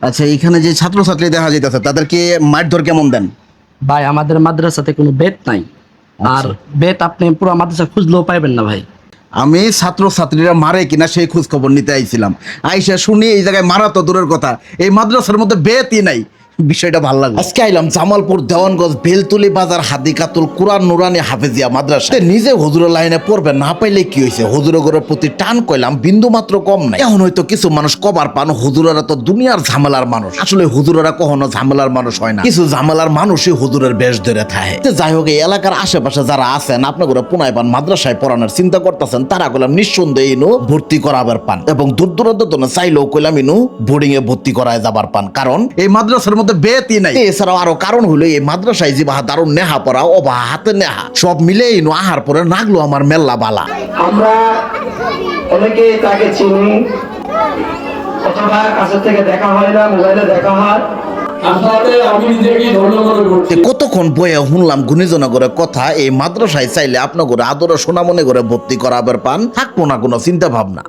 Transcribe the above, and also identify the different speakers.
Speaker 1: আচ্ছা এখানে যে ছাত্রছাত্রী দেখা যাইতেছে তাদেরকে মারধর কেমন দেন?
Speaker 2: ভাই আমাদের মাদ্রাসাতে কোনো বেদ নাই। আর বেদ আপনি পুরো মাদ্রাসা খুঁজলেও পাইবেন না ভাই।
Speaker 1: আমি ছাত্র ছাত্রীরা মারে কিনা সেই খোঁজ খবর নিতে আইছিলাম। আইসা শুনি এই জায়গায় মারা তো দূরের কথা। এই মাদ্রাসার মধ্যে বেতই নাই। বিষয়টা ভালো লাগল। আজকে আইলাম জামালপুর দেওয়ানগঞ্জ বেলতুলি বাজার হাদিকাতুল কুরআন নুরানি হাফেজিয়া মাদ্রাসা। নিজে হুজুরের লাইনে পড়বে না পাইলে কি হয়েছে হুজুরের ঘরের প্রতি টান কইলাম বিন্দু মাত্র কম নাই। এখন হয়তো কিছু মানুষ কবার পান হুজুরেরা তো দুনিয়ার ঝামেলার মানুষ। আসলে হুজুরেরা কখনো ঝামেলার মানুষ হয় না। কিছু ঝামেলার মানুষই হুজুরের বেশ ধরে থাকে। যাই হোক এই এলাকার আশেপাশে যারা আছেন আপনার ঘরে পুনায় পান মাদ্রাসায় পড়ানোর চিন্তা করতেছেন তারা কইলাম নিঃসন্দেহে ইনু ভর্তি করাবার পান এবং দূর দূরান্ত চাইলেও কইলাম ইনু বোর্ডিং এ ভর্তি করায় যাবার পান। কারণ এই মাদ্রাসার মধ্যে বেতই নাই। এছাড়াও আরও কারণ হলো এই মাদ্রাসায় যে বাহা দারুণ নেহা পড়া অবা হাতে নেহা। সব মিলে ইনু আহার পরে নাগলো আমার মেল্লা বালা।
Speaker 3: আমরা অনেকেই তাকে চিনি অথবা কাছে থেকে দেখা হয় না মোবাইলে দেখা হয়।
Speaker 4: মনে
Speaker 1: কতক্ষণ বয়ে শুনলাম গুণীজনগরের কথা এই মাদ্রাসায় চাইলে আপনার ঘরে আদর সোনামনে করে ভর্তি করাবার পান থাকব না কোনো চিন্তা ভাবনা